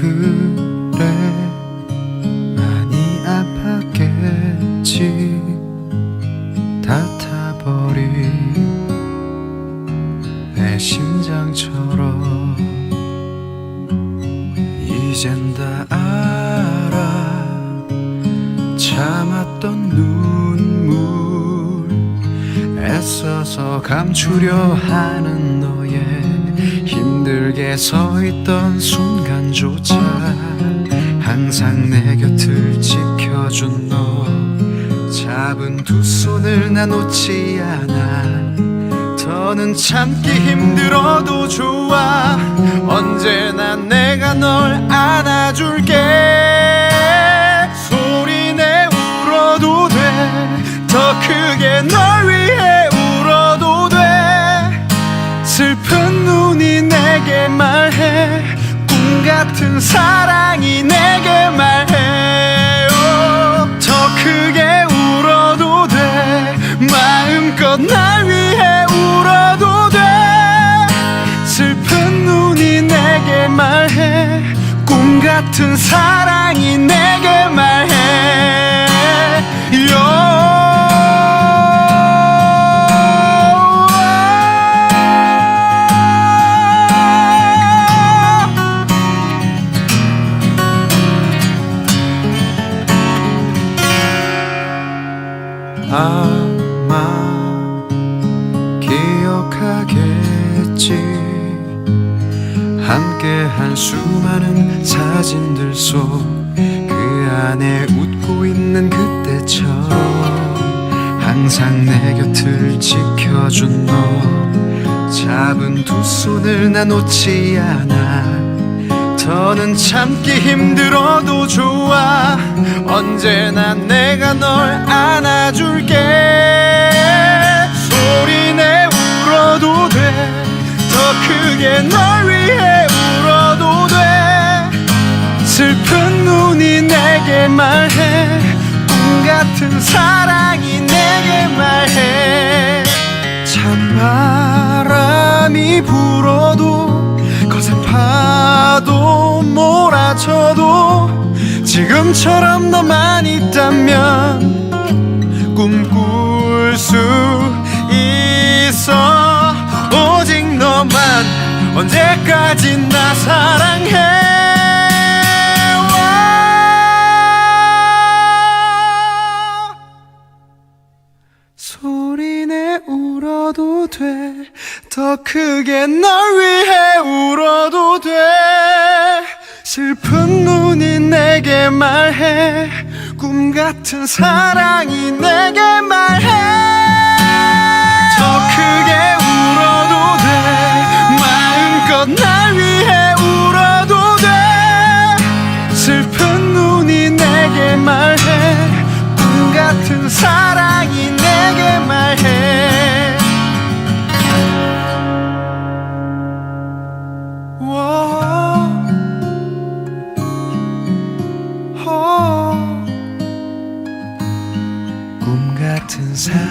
그래. 많이 아팠겠지. 다 타버린 내 심장처럼. 이젠 다 알아. 참았던 눈물. 애써서 감추려 하는 너의 힘들게 서 있던 순간조차 항상 내 곁을 지켜준 너. 잡은 두 손을 나 놓지 않아. 더는 참기 힘들어도 좋아. 언제나 내가 널 안아줄게. 소리 내 울어도 돼. 더 크게 널 같은 사랑이 내게 말해 더 크게 울어도 돼. 마음껏 날 위해 울어도 돼. 슬픈 눈이 내게 말해. 꿈 같은 사랑이 내 아마 기억하겠지. 함께한 수많은 사진들 속 그 안에 웃고 있는 그때처럼 항상 내 곁을 지켜준 너. 잡은 두 손을 나 놓지 않아 더는 참기 힘들어도 좋아. 언제나 내가 널 안아줄게. 소리내 울어도 돼. 더 크게 널 위해 울어도 돼. 슬픈 눈이 내게 말해. 꿈 같은 사랑이 내게 말해. 찬바람이 불어도 파도 몰아쳐도 지금처럼 너만 있다면 꿈꿀 수 있어. 오직 너만 언제까지 나 사랑해 더 크게 널 위해 울어도 돼. 슬픈 눈이 내게 말해. 꿈 같은 사랑이 내게 말해 hands.